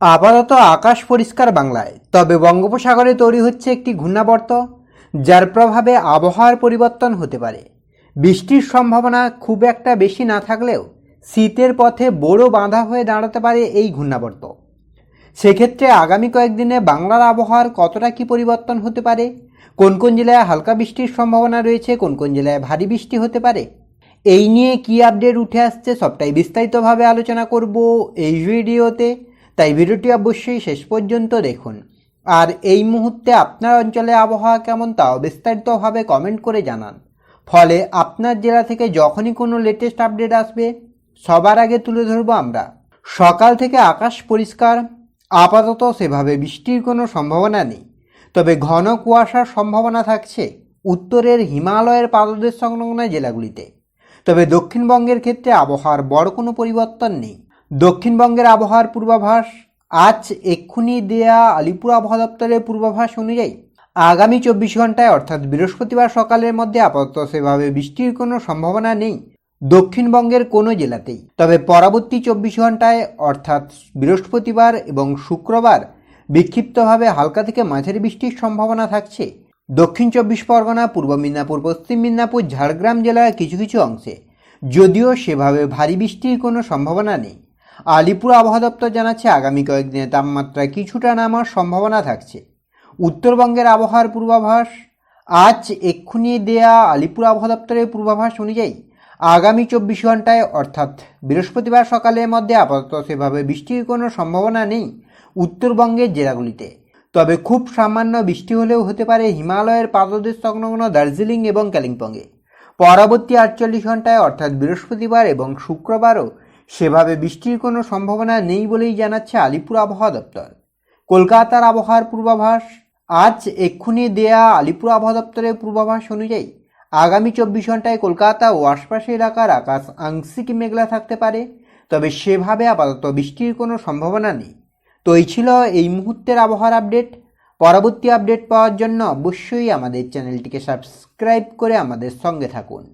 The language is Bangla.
আপাতত আকাশ পরিষ্কার বাংলায়। তবে বঙ্গোপসাগরে তৈরি হচ্ছে একটি ঘূর্ণাবর্ত, যার প্রভাবে আবহাওয়ার পরিবর্তন হতে পারে। বৃষ্টির সম্ভাবনা খুব একটা বেশি না থাকলেও শীতের পথে বড় বাধা হয়ে দাঁড়াতে পারে এই ঘূর্ণাবর্ত। সেক্ষেত্রে আগামী কয়েকদিনে বাংলার আবহাওয়ার কতটা কি পরিবর্তন হতে পারে, কোন কোন জেলায় হালকা বৃষ্টির সম্ভাবনা রয়েছে, কোন কোন জেলায় ভারী বৃষ্টি হতে পারে, এই নিয়ে কি আপডেট উঠে আসছে সবটাই বিস্তারিতভাবে আলোচনা করব এই ভিডিওতে। তাই ভিডিওটি অবশ্যই শেষ পর্যন্ত দেখুন। আর এই মুহূর্তে আপনার অঞ্চলে আবহাওয়া কেমন তাও বিস্তারিতভাবে কমেন্ট করে জানান। ফলে আপনার জেলা থেকে যখনই কোনো লেটেস্ট আপডেট আসবে, সবার আগে তুলে ধরবো আমরা। সকাল থেকে আকাশ পরিষ্কার, আপাতত সেভাবে বৃষ্টির কোনো সম্ভাবনা নেই। তবে ঘন কুয়াশার সম্ভাবনা থাকছে উত্তরের হিমালয়ের পাদদেশ সংলগ্ন জেলাগুলিতে। তবে দক্ষিণবঙ্গের ক্ষেত্রে আবহাওয়ার বড় কোনো পরিবর্তন নেই। দক্ষিণবঙ্গের আবহাওয়ার পূর্বাভাস, আজ এক্ষুনি দেয়া আলিপুর আবহাওয়া দপ্তরের পূর্বাভাস অনুযায়ী, আগামী চব্বিশ ঘন্টায় অর্থাৎ বৃহস্পতিবার সকালের মধ্যে আপাতত সেভাবে বৃষ্টির কোনো সম্ভাবনা নেই দক্ষিণবঙ্গের কোনো জেলাতেই। তবে পরবর্তী চব্বিশ ঘন্টায় অর্থাৎ বৃহস্পতিবার এবং শুক্রবার, বিক্ষিপ্তভাবে হালকা থেকে মাঝারি বৃষ্টির সম্ভাবনা থাকছে। দক্ষিণ চব্বিশ পরগনা, পূর্ব মিদনাপুর, পশ্চিম মিদনাপুর, ঝাড়গ্রাম জেলার কিছু কিছু অংশে, যদিও সেভাবে ভারী বৃষ্টির কোনো সম্ভাবনা নেই। আলিপুর আবহাওয়া দপ্তর জানাচ্ছে, আগামী কয়েকদিনে তাপমাত্রা কিছুটা নামার সম্ভাবনা থাকছে। উত্তরবঙ্গের আবহাওয়ার পূর্বাভাস, আজ এক্ষুনি দেয়া আলিপুর আবহাওয়া দপ্তরের পূর্বাভাস অনুযায়ী আগামী চব্বিশ ঘন্টায়, অর্থাৎ বৃহস্পতিবার সকালের মধ্যে আপাতত সেভাবে বৃষ্টির কোনো সম্ভাবনা নেই উত্তরবঙ্গের জেলাগুলিতে। তবে খুব সামান্য বৃষ্টি হলেও হতে পারে হিমালয়ের পাদদেশ সংলগ্ন দার্জিলিং এবং কালিম্পংয়ে। পরবর্তী আটচল্লিশ ঘন্টায়, অর্থাৎ বৃহস্পতিবার এবং শুক্রবারও সেভাবে বৃষ্টির কোনো সম্ভাবনা নেই বলেই জানাচ্ছে আলিপুর আবহাওয়া দপ্তর। কলকাতার আবহাওয়ার পূর্বাভাস, আজ এক্ষুনি দেয়া আলিপুর আবহাওয়া দপ্তরের পূর্বাভাস অনুযায়ী আগামী চব্বিশ ঘন্টায় কলকাতা ও আশপাশের এলাকার আকাশ আংশিক মেঘলা থাকতে পারে, তবে সেভাবে আপাতত বৃষ্টির কোনো সম্ভাবনা নেই। তো এই ছিল এই মুহূর্তের আবহাওয়ার আপডেট। পরবর্তী আপডেট পাওয়ার জন্য অবশ্যই আমাদের চ্যানেলটিকে সাবস্ক্রাইব করে আমাদের সঙ্গে থাকুন।